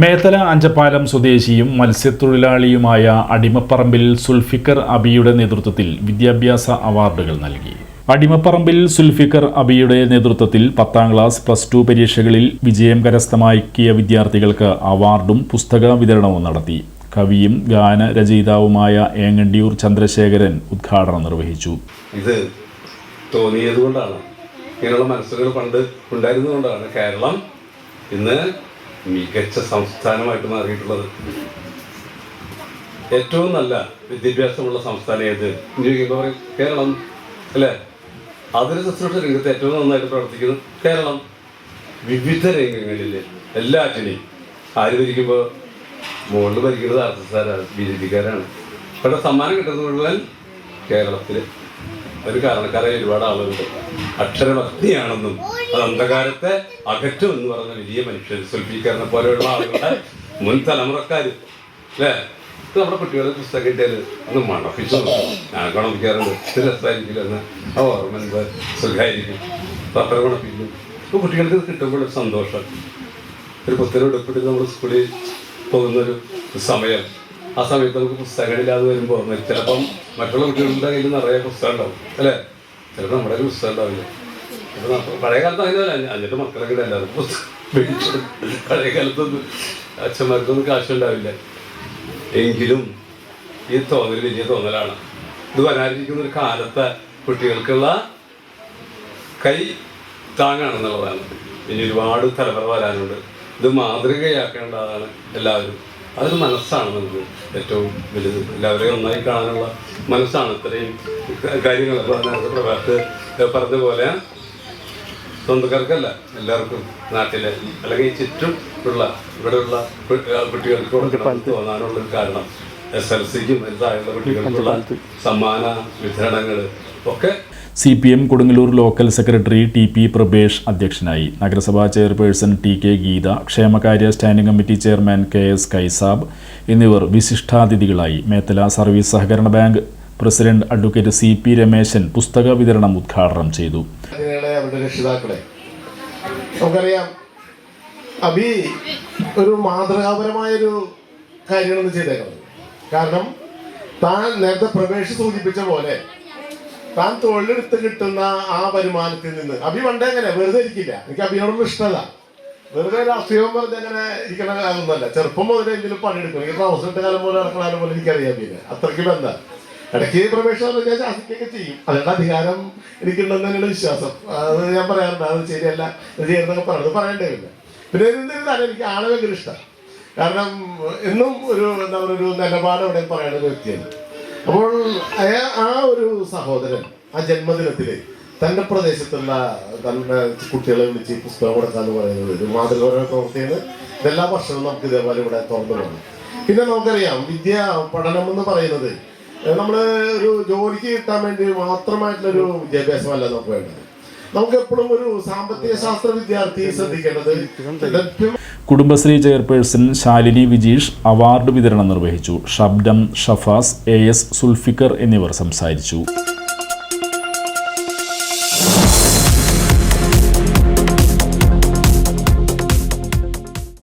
മേത്തല അഞ്ചപ്പാലം സ്വദേശിയും മത്സ്യത്തൊഴിലാളിയുമായ അടിമപ്പറമ്പിൽ സുൽഫിക്കർ അബിയുടെ നേതൃത്വത്തിൽ വിദ്യാഭ്യാസ അവാർഡുകൾ നൽകി. അടിമപ്പറമ്പിൽ സുൽഫിക്കർ അബിയുടെ നേതൃത്വത്തിൽ പത്താം ക്ലാസ് പ്ലസ് ടു പരീക്ഷകളിൽ വിജയം കരസ്ഥമാക്കിയ വിദ്യാർത്ഥികൾക്ക് അവാർഡും പുസ്തക വിതരണവും നടത്തി. കവിയും ഗാനരചയിതാവുമായ ഏങ്ങണ്ടിയൂർ ചന്ദ്രശേഖരൻ ഉദ്ഘാടനം നിർവഹിച്ചു. ഇത് തോന്നിയത് കൊണ്ടാണ് ഇങ്ങനെയുള്ള മനസ്സുകൾ പണ്ട് ഉണ്ടായിരുന്നതുകൊണ്ടാണ്. കേരളം ഇന്ന് മികച്ച സംസ്ഥാനമായിട്ട് മാറിയിട്ടുള്ളത്. ഏറ്റവും നല്ല വിദ്യാഭ്യാസമുള്ള സംസ്ഥാനം ഏത്? പറയും കേരളം. അല്ലേ? അതിന് ശുശ്രൂഷ രംഗത്ത് ഏറ്റവും നന്നായിട്ട് പ്രവർത്തിക്കുന്നു കേരളം. വിവിധ രംഗങ്ങളിൽ എല്ലാറ്റിനെയും. ആര് ഭരിക്കുമ്പോൾ മുകളിൽ ഭരിക്കുന്നത് ആർ എസ് എസ്സാരാണ് ബി ജെ പിക്കാരാണ്. ഇവിടെ സമ്മാനം കിട്ടുന്നത് മുഴുവൻ കേരളത്തിൽ ഒരു കാരണക്കാരായ ഒരുപാട് ആളുകളുണ്ട്. അക്ഷരഭക്തിയാണെന്നും അത് അന്ധകാരത്തെ അകറ്റും എന്ന് പറഞ്ഞ വലിയ മനുഷ്യർ സുൽഫീക്കറിനെ പോലെയുള്ള ആളുകളുടെ മുൻ തലമുറക്കാർ അല്ലേ? ഇത് നമ്മുടെ കുട്ടികളെ പുസ്തകം കിട്ടിയാൽ ഒന്ന് മണപ്പിച്ചു. ഞാൻ കണപ്പിക്കാറുണ്ട് ഇത് രസമായിരിക്കില്ല എന്ന് ആ ഓർമ്മ സുഖമായിരിക്കും പത്ര ഗുണപ്പിക്കും അപ്പോൾ കുട്ടികൾക്ക് ഇത് കിട്ടുമ്പോൾ സന്തോഷം. ഒരു പുത്തരം ഉടുപ്പിട്ട് നമ്മൾ സ്കൂളിൽ പോകുന്നൊരു സമയം. ആ സമയത്ത് നമുക്ക് പുസ്തകങ്ങളില്ലാതെ വരുമ്പോൾ ചിലപ്പം മറ്റുള്ള കുട്ടികളുടെ കയ്യിൽ നിറയെ പുസ്തകം ഉണ്ടാവും. അല്ലേ? ചിലപ്പോൾ നമ്മുടെ ഒരു പുസ്തകം ഉണ്ടാവില്ല. പഴയ കാലത്ത് അങ്ങനെയല്ല അഞ്ചെട്ട് മക്കളൊക്കെ കൊടുക്കും. പഴയ കാലത്തൊന്നും അച്ഛന്മാർക്കൊന്നും കാശുണ്ടാവില്ല. എങ്കിലും ഈ തോന്നൽ വലിയ തോന്നലാണ്. ഇത് വരാനിരിക്കുന്ന ഒരു കാലത്തെ കുട്ടികൾക്കുള്ള കൈ താങ്ങാണെന്നുള്ളതാണ്. ഇനി ഒരുപാട് തലമുറ വരാനുണ്ട്. ഇത് മാതൃകയാക്കേണ്ടതാണ് എല്ലാവരും. അതൊരു മനസ്സാണ് നമുക്ക് ഏറ്റവും വലുത്. എല്ലാവരെയും ഒന്നായി കാണാനുള്ള മനസ്സാണ്. ഇത്രയും കാര്യങ്ങൾ പറഞ്ഞ പ്രഭാത്ത് പറഞ്ഞ പോലെ സ്വന്തക്കാർക്കല്ല എല്ലാവർക്കും നാട്ടിലെ അല്ലെങ്കിൽ ഈ ചുറ്റും ഉള്ള ഇവിടെയുള്ള കുട്ടികൾക്കും ആ കുട്ടികൾക്ക് കൊടുക്കണം തോന്നാനുള്ള ഒരു കാരണം എസ് എൽ സിക്കും വലുതായുള്ള കുട്ടികൾക്കുള്ള സമ്മാന വിതരണങ്ങൾ ഒക്കെ C P M Kodungallur local secretary T P Prabhesh അധ്യക്ഷനായി. നഗരസഭാ ചെയർപേഴ്സൺ ടി കെ ഗീത ക്ഷേമകാര്യ standing committee chairman K S Kaisab എന്നിവർ വിശിഷ്ടാതിഥികളായി മേത്തല സർവീസ് സഹകരണ bank president advocate C P Rameshan പുസ്തക വിതരണം ഉദ്ഘാടനം ചെയ്തു. അവരുടെ രക്ഷിതാക്കളെ നമുക്കറിയാം അഭി ഒരു മാതൃകാപരമായൊരു കാര്യമാണ് ചെയ്തേക്കുന്നത് കാരണം താൻ നേരത്തെ പ്രവേശി സൂചിപ്പിച്ച പോലെ താൻ തൊഴിലെടുത്ത് കിട്ടുന്ന ആ വരുമാനത്തിൽ നിന്ന് അഭി പണ്ടേ അങ്ങനെ വെറുതെ ഇരിക്കില്ല. എനിക്ക് അഭിയോടൊന്നും ഇഷ്ടമല്ല. വെറുതെ രാഷ്ട്രീയം വെറുതെ അങ്ങനെ ഇരിക്കണ കാലമൊന്നുമല്ല ചെറുപ്പം മുതലേ എന്തെങ്കിലും പണിയെടുക്കും. എനിക്ക് താമസിച്ച കാലം പോലെ നടക്കണ പോലെ എനിക്കറിയാം പിന്നെ അത്രയ്ക്ക് ബന്ധം. ഇടയ്ക്ക് പ്രവേശനം ഞാൻ ശാസിക്കുകയൊക്കെ ചെയ്യും. അതിന്റെ അധികാരം എനിക്കുണ്ടെന്ന് തന്നെയാണ് വിശ്വാസം. അത് ഞാൻ പറയാറുണ്ട്. അത് ശരിയല്ല ഇത് ചെയ്യുന്നതൊക്കെ പറഞ്ഞത് പറയേണ്ടതില്ല പിന്നെ എന്തിനാണ് എനിക്ക് ആളെ ഭയങ്കര ഇഷ്ടം കാരണം എന്നും ഒരു എന്താ പറയുക ഒരു നിലപാട് അവിടെ പറയുന്ന ഒരു വ്യക്തിയാണ് അപ്പോൾ ആ ഒരു സഹോദരൻ ആ ജന്മദിനത്തിൽ തന്റെ പ്രദേശത്തുള്ള തന്റെ കുട്ടികളെ വിളിച്ച് പുസ്തകം കൊടുക്കാന്ന് പറയുന്നത് ഒരു മാതൃകപരമായ പ്രവൃത്തിയാണ്. ഇതെല്ലാ വർഷവും നമുക്ക് ഇതേപോലെ ഇവിടെ തുറന്നു പോകണം. പിന്നെ നമുക്കറിയാം വിദ്യ പഠനം എന്ന് പറയുന്നത് നമ്മൾ ഒരു ജോലിക്ക് കിട്ടാൻ വേണ്ടി മാത്രമായിട്ടുള്ള ഒരു വിദ്യാഭ്യാസമല്ല നമുക്ക് വേണ്ടത്. നമുക്ക് എപ്പോഴും ഒരു സാമ്പത്തിക ശാസ്ത്ര വിദ്യാർത്ഥി ശ്രദ്ധിക്കേണ്ടത് കുടുംബശ്രീ ചെയർപേഴ്സൺ ശാലിനി വിജീഷ് അവാർഡ് വിതരണം നിർവഹിച്ചു. ഷബ്ദം ഷഫാസ് എ എസ് സുൽഫിക്കർ എന്നിവർ സംസാരിച്ചു.